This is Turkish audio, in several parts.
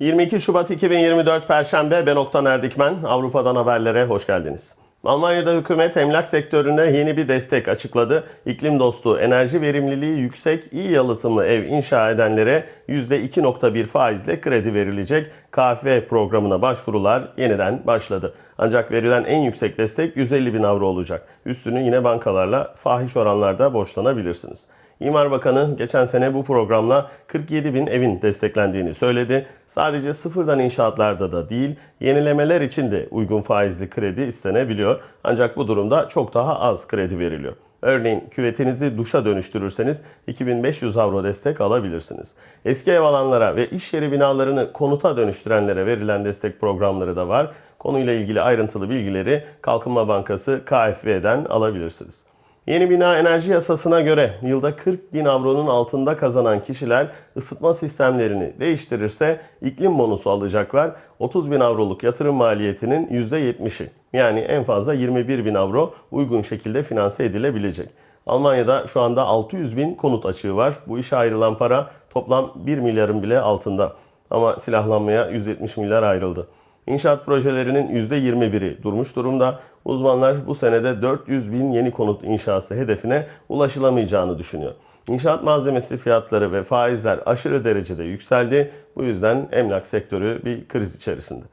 22 Şubat 2024 Perşembe ben Oktan Erdikmen. Avrupa'dan haberlere hoş geldiniz. Almanya'da hükümet emlak sektörüne yeni bir destek açıkladı. İklim dostu, enerji verimliliği yüksek, iyi yalıtımlı ev inşa edenlere %2.1 faizle kredi verilecek. KfW programına başvurular yeniden başladı. Ancak verilen en yüksek destek 150 bin avro olacak. Üstünü yine bankalarla fahiş oranlarda borçlanabilirsiniz. İmar Bakanı geçen sene bu programla 47 bin evin desteklendiğini söyledi. Sadece sıfırdan inşaatlarda da değil, yenilemeler için de uygun faizli kredi istenebiliyor. Ancak bu durumda çok daha az kredi veriliyor. Örneğin küvetinizi duşa dönüştürürseniz 2500 avro destek alabilirsiniz. Eski ev alanlara ve iş yeri binalarını konuta dönüştürenlere verilen destek programları da var. Konuyla ilgili ayrıntılı bilgileri Kalkınma Bankası KfW'den alabilirsiniz. Yeni bina enerji yasasına göre yılda 40 bin avronun altında kazanan kişiler ısıtma sistemlerini değiştirirse iklim bonusu alacaklar. 30 bin avroluk yatırım maliyetinin %70'i yani en fazla 21 bin avro uygun şekilde finanse edilebilecek. Almanya'da şu anda 600 bin konut açığı var. Bu işe ayrılan para toplam 1 milyarın bile altında. Ama silahlanmaya 170 milyar ayrıldı. İnşaat projelerinin %21'i durmuş durumda. Uzmanlar bu senede 400 bin yeni konut inşası hedefine ulaşılamayacağını düşünüyor. İnşaat malzemesi fiyatları ve faizler aşırı derecede yükseldi. Bu yüzden emlak sektörü bir kriz içerisinde.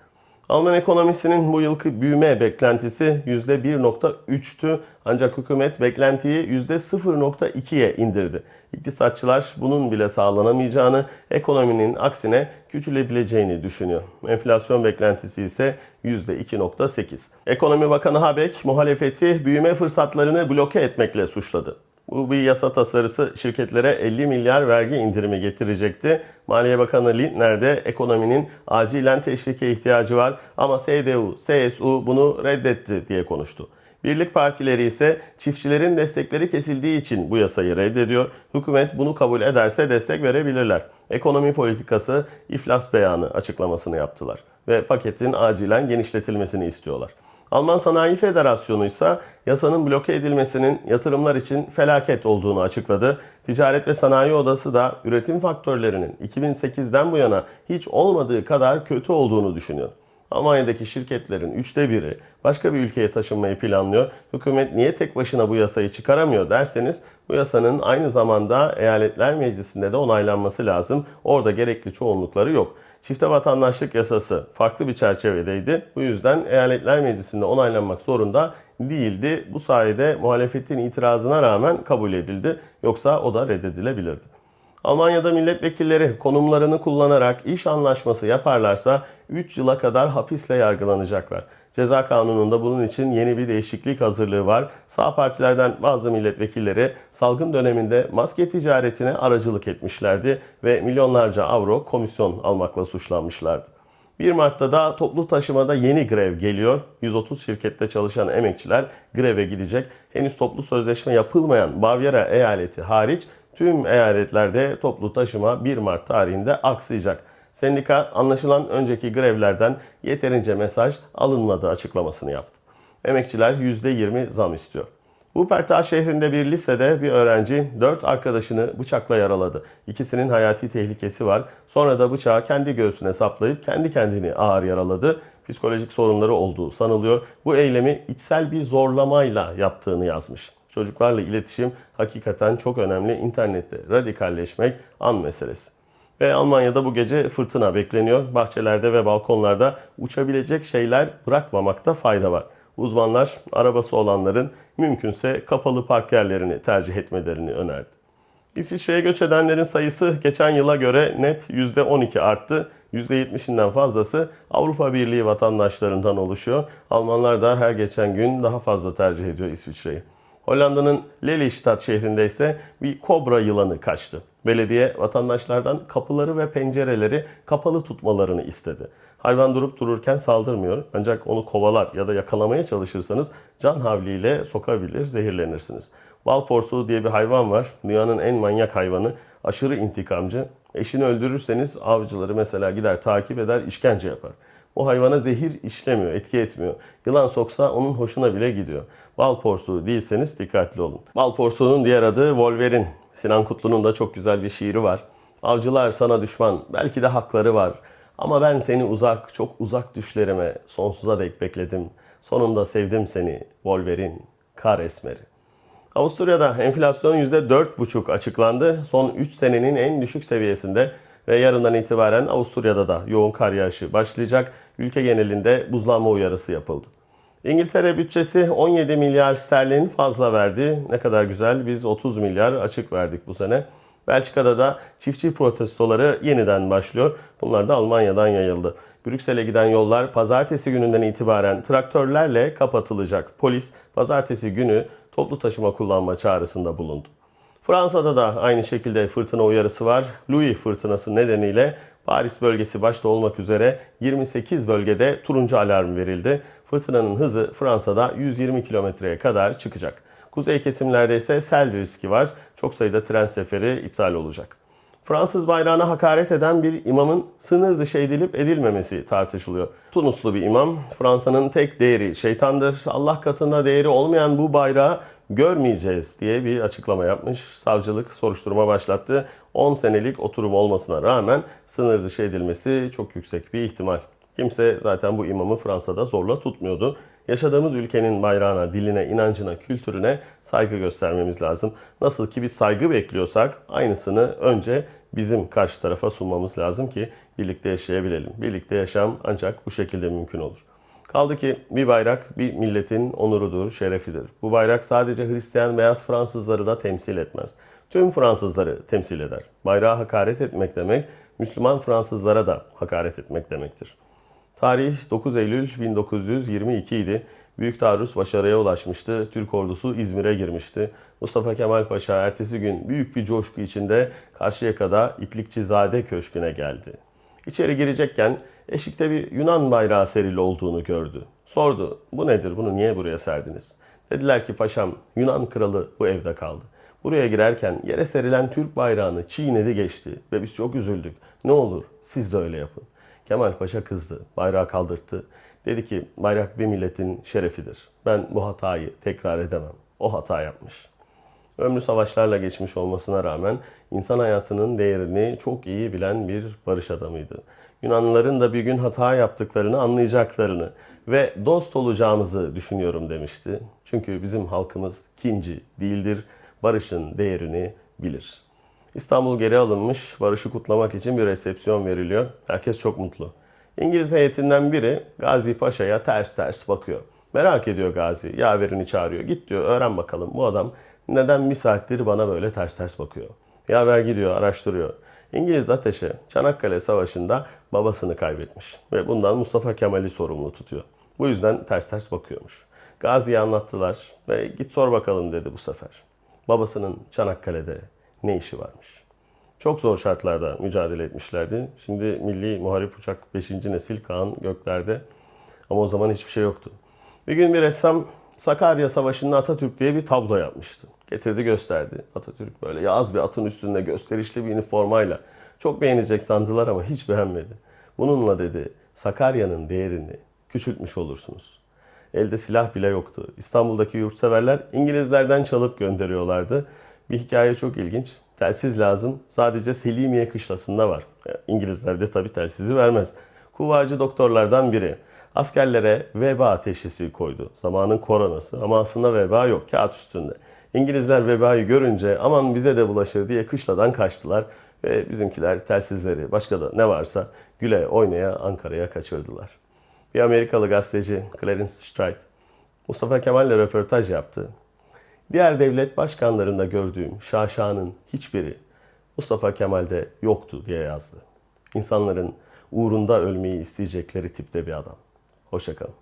Alman ekonomisinin bu yılki büyüme beklentisi %1.3'tü ancak hükümet beklentiyi %0.2'ye indirdi. İktisatçılar bunun bile sağlanamayacağını, ekonominin aksine küçülebileceğini düşünüyor. Enflasyon beklentisi ise %2.8. Ekonomi Bakanı Habeck muhalefeti büyüme fırsatlarını bloke etmekle suçladı. Bu bir yasa tasarısı şirketlere 50 milyar vergi indirimi getirecekti. Maliye Bakanı Lindner de ekonominin acilen teşvike ihtiyacı var ama CDU, CSU bunu reddetti diye konuştu. Birlik partileri ise çiftçilerin destekleri kesildiği için bu yasayı reddediyor. Hükümet bunu kabul ederse destek verebilirler. Ekonomi politikası iflas beyanı açıklamasını yaptılar ve paketin acilen genişletilmesini istiyorlar. Alman Sanayi Federasyonu ise yasanın bloke edilmesinin yatırımlar için felaket olduğunu açıkladı. Ticaret ve Sanayi Odası da üretim faktörlerinin 2008'den bu yana hiç olmadığı kadar kötü olduğunu düşünüyor. Almanya'daki şirketlerin üçte biri başka bir ülkeye taşınmayı planlıyor. Hükümet niye tek başına bu yasayı çıkaramıyor derseniz bu yasanın aynı zamanda eyaletler meclisinde de onaylanması lazım. Orada gerekli çoğunlukları yok. Çifte vatandaşlık yasası farklı bir çerçevedeydi. Bu yüzden eyaletler meclisinde onaylanmak zorunda değildi. Bu sayede muhalefetin itirazına rağmen kabul edildi. Yoksa o da reddedilebilirdi. Almanya'da milletvekilleri konumlarını kullanarak iş anlaşması yaparlarsa 3 yıla kadar hapisle yargılanacaklar. Ceza kanununda bunun için yeni bir değişiklik hazırlığı var. Sağ partilerden bazı milletvekilleri salgın döneminde maske ticaretine aracılık etmişlerdi ve milyonlarca avro komisyon almakla suçlanmışlardı. 1 Mart'ta da toplu taşımada yeni grev geliyor. 130 şirkette çalışan emekçiler greve gidecek. Henüz toplu sözleşme yapılmayan Bavyera eyaleti hariç tüm eyaletlerde toplu taşıma 1 Mart tarihinde aksayacak. Sendika anlaşılan önceki grevlerden yeterince mesaj alınmadığı açıklamasını yaptı. Emekçiler %20 zam istiyor. Wuppertal şehrinde bir lisede bir öğrenci 4 arkadaşını bıçakla yaraladı. İkisinin hayati tehlikesi var. Sonra da bıçağı kendi göğsüne saplayıp kendi kendini ağır yaraladı. Psikolojik sorunları olduğu sanılıyor. Bu eylemi içsel bir zorlamayla yaptığını yazmış. Çocuklarla iletişim hakikaten çok önemli. İnternette radikalleşmek an meselesi. Ve Almanya'da bu gece fırtına bekleniyor. Bahçelerde ve balkonlarda uçabilecek şeyler bırakmamakta fayda var. Uzmanlar arabası olanların mümkünse kapalı park yerlerini tercih etmelerini önerdi. İsviçre'ye göç edenlerin sayısı geçen yıla göre net %12 arttı. %70'inden fazlası Avrupa Birliği vatandaşlarından oluşuyor. Almanlar da her geçen gün daha fazla tercih ediyor İsviçre'yi. Hollanda'nın Lelystad şehrinde ise bir kobra yılanı kaçtı. Belediye vatandaşlardan kapıları ve pencereleri kapalı tutmalarını istedi. Hayvan durup dururken saldırmıyor ancak onu kovalar ya da yakalamaya çalışırsanız can havliyle sokabilir, zehirlenirsiniz. Bal diye bir hayvan var. Dünyanın en manyak hayvanı. Aşırı intikamcı. Eşini öldürürseniz avcıları mesela gider takip eder, işkence yapar. O hayvana zehir işlemiyor, etki etmiyor. Yılan soksa onun hoşuna bile gidiyor. Bal değilseniz dikkatli olun. Bal diğer adı Wolverine. Sinan Kutlu'nun da çok güzel bir şiiri var. Avcılar sana düşman, belki de hakları var. Ama ben seni uzak, çok uzak düşlerime sonsuza dek bekledim. Sonunda sevdim seni Wolverine, kar esmeri. Avusturya'da enflasyon %4,5 açıklandı. Son 3 senenin en düşük seviyesinde ve yarından itibaren Avusturya'da da yoğun kar yağışı başlayacak. Ülke genelinde buzlanma uyarısı yapıldı. İngiltere bütçesi 17 milyar sterlin fazla verdi. Ne kadar güzel biz 30 milyar açık verdik bu sene. Belçika'da da çiftçi protestoları yeniden başlıyor. Bunlar da Almanya'dan yayıldı. Brüksel'e giden yollar pazartesi gününden itibaren traktörlerle kapatılacak. Polis pazartesi günü toplu taşıma kullanma çağrısında bulundu. Fransa'da da aynı şekilde fırtına uyarısı var. Louis fırtınası nedeniyle Paris bölgesi başta olmak üzere 28 bölgede turuncu alarm verildi. Fırtınanın hızı Fransa'da 120 kilometreye kadar çıkacak. Kuzey kesimlerde ise sel riski var. Çok sayıda tren seferi iptal olacak. Fransız bayrağına hakaret eden bir imamın sınır dışı edilip edilmemesi tartışılıyor. Tunuslu bir imam, Fransa'nın tek değeri şeytandır, Allah katında değeri olmayan bu bayrağı görmeyeceğiz diye bir açıklama yapmış. Savcılık soruşturma başlattı. 10 senelik oturum olmasına rağmen sınır dışı edilmesi çok yüksek bir ihtimal. Kimse zaten bu imamı Fransa'da zorla tutmuyordu. Yaşadığımız ülkenin bayrağına, diline, inancına, kültürüne saygı göstermemiz lazım. Nasıl ki biz saygı bekliyorsak aynısını önce bizim karşı tarafa sunmamız lazım ki birlikte yaşayabilelim. Birlikte yaşam ancak bu şekilde mümkün olur. Kaldı ki bir bayrak bir milletin onurudur, şerefidir. Bu bayrak sadece Hristiyan beyaz Fransızları da temsil etmez. Tüm Fransızları temsil eder. Bayrağa hakaret etmek demek, Müslüman Fransızlara da hakaret etmek demektir. Tarih 9 Eylül 1922 idi. Büyük taarruz başarıya ulaşmıştı. Türk ordusu İzmir'e girmişti. Mustafa Kemal Paşa ertesi gün büyük bir coşku içinde Karşıyaka'da İplikçizade Köşkü'ne geldi. İçeri girecekken eşikte bir Yunan bayrağı serili olduğunu gördü. Sordu, bu nedir, bunu niye buraya serdiniz? Dediler ki paşam, Yunan kralı bu evde kaldı. Buraya girerken yere serilen Türk bayrağını çiğnedi geçti ve biz çok üzüldük. Ne olur siz de öyle yapın. Kemal Paşa kızdı, bayrağı kaldırttı. Dedi ki bayrak bir milletin şerefidir. Ben bu hatayı tekrar edemem. O hata yapmış. Ömrü savaşlarla geçmiş olmasına rağmen insan hayatının değerini çok iyi bilen bir barış adamıydı. Yunanlıların da bir gün hata yaptıklarını anlayacaklarını ve dost olacağımızı düşünüyorum demişti. Çünkü bizim halkımız kinci değildir, barışın değerini bilir. İstanbul geri alınmış, barışı kutlamak için bir resepsiyon veriliyor. Herkes çok mutlu. İngiliz heyetinden biri Gazi Paşa'ya ters ters bakıyor. Merak ediyor Gazi, yaverini çağırıyor. Git diyor, öğren bakalım bu adam neden bir saattir bana böyle ters ters bakıyor. Yaver gidiyor, araştırıyor. İngiliz ateşe Çanakkale Savaşı'nda babasını kaybetmiş ve bundan Mustafa Kemal'i sorumlu tutuyor. Bu yüzden ters ters bakıyormuş. Gazi'ye anlattılar ve git sor bakalım dedi bu sefer. Babasının Çanakkale'de ne işi varmış? Çok zor şartlarda mücadele etmişlerdi. Şimdi Milli Muharip Uçak 5. nesil Kaan göklerde. Ama o zaman hiçbir şey yoktu. Bir gün bir ressam Sakarya Savaşı'nda Atatürk diye bir tablo yapmıştı. Getirdi gösterdi. Atatürk böyle yaz bir atın üstünde gösterişli bir üniformayla. Çok beğenecek sandılar ama hiç beğenmedi. Bununla dedi Sakarya'nın değerini küçültmüş olursunuz. Elde silah bile yoktu. İstanbul'daki yurtseverler İngilizlerden çalıp gönderiyorlardı. Bir hikaye çok ilginç. Telsiz lazım. Sadece Selimiye kışlasında var. İngilizler de tabii telsizi vermez. Kuvacı doktorlardan biri. Askerlere veba teşhisi koydu. Zamanın koronası ama aslında veba yok kağıt üstünde. İngilizler vebayı görünce aman bize de bulaşır diye kışladan kaçtılar. Ve bizimkiler telsizleri başka da ne varsa güle oynaya Ankara'ya kaçırdılar. Bir Amerikalı gazeteci Clarence Stride Mustafa Kemal'le röportaj yaptı. Diğer devlet başkanlarında gördüğüm şaşanın hiçbiri Mustafa Kemal'de yoktu diye yazdı. İnsanların uğrunda ölmeyi isteyecekleri tipte bir adam. Hoşçakalın.